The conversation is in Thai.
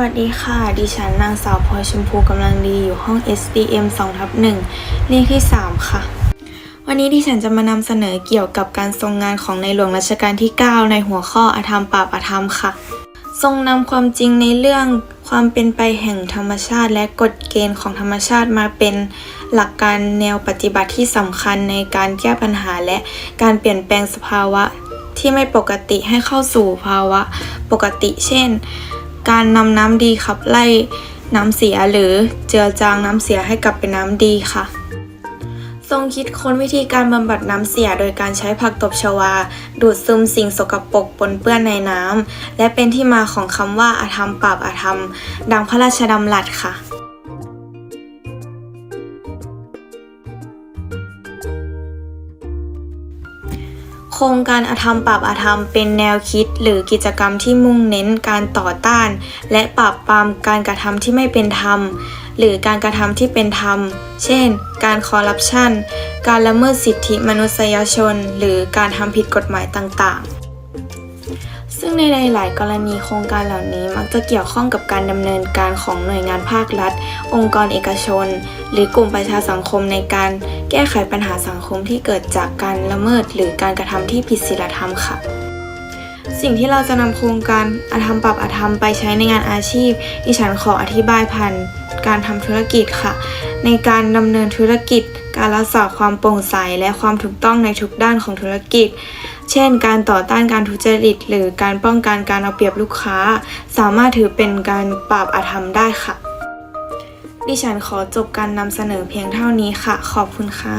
วัสดีค่ะ ดิฉันนางสาวพลอยชมพูกำลังดีอยู่ห้อง SDM 2ทับ1เลขที่ 3 ค่ะ วันนี้ดิฉันจะมานำเสนอเกี่ยวกับการทรงงานของในหลวงรัชกาลที่ 9 ในหัวข้ออธรรมปราบอธรรมค่ะ ทรงนำความจริงในเรื่องความเป็นไปแห่งธรรมชาติ และกฎเกณฑ์ของธรรมชาติมาเป็นหลักการแนวปฏิบัติที่สำคัญในการแก้ปัญหาและการเปลี่ยนแปลงสภาวะที่ไม่ปกติให้เข้าสู่ภาวะปกติ เช่น การนำน้ำดีขับไล่น้ำเสียหรือเจือจางน้ำเสียให้กลับเป็นน้ำดีค่ะ ทรงคิดค้นวิธีการบำบัดน้ำเสียโดยการใช้ผักตบชวา ดูดซึมสิ่งสกปรกปนเปื้อนในน้ำและเป็นที่มาของคำว่าอาธรรมปราบอาธรรม ดังพระราชดำรัสค่ะ ครงการอาธรรมปราบอาธรรมเป็นแนวคิด หรือกิจกรรมที่มุ่งเน้นการต่อต้าน และปราบปรามการกระทำที่ไม่เป็นธรรม หรือการกระทำที่เป็นธรรม เช่น การคอร์รัปชัน การละเมิดสิทธิมนุษยชน หรือการทำผิดกฎหมายต่างๆ ซึ่งในหลาย ๆ กรณีโครงการเหล่านี้มักจะเกี่ยวข้องกับการดำเนินการของหน่วยงานภาครัฐ องค์กรเอกชน หรือกลุ่มประชาสังคมในการแก้ไขปัญหาสังคมที่เกิดจากการละเมิด หรือการกระทำที่ผิดศีลธรรมค่ะสิ่งที่เราจะนำโครงการอาธรรมปรับอาธรรมไปใช้ในงานอาชีพ ดิฉันขออธิบายผ่านการทำธุรกิจค่ะ ในการดำเนินธุรกิจ การรักษาความโปร่งใสและความถูกต้องในทุกด้านของธุรกิจ เช่น การต่อต้านการทุจริต หรือการป้องกันการเอาเปรียบลูกค้า สามารถถือเป็นการปราบอาธรรมได้ค่ะ ดิฉันขอจบการนำเสนอเพียงเท่านี้ค่ะ ขอบคุณค่ะ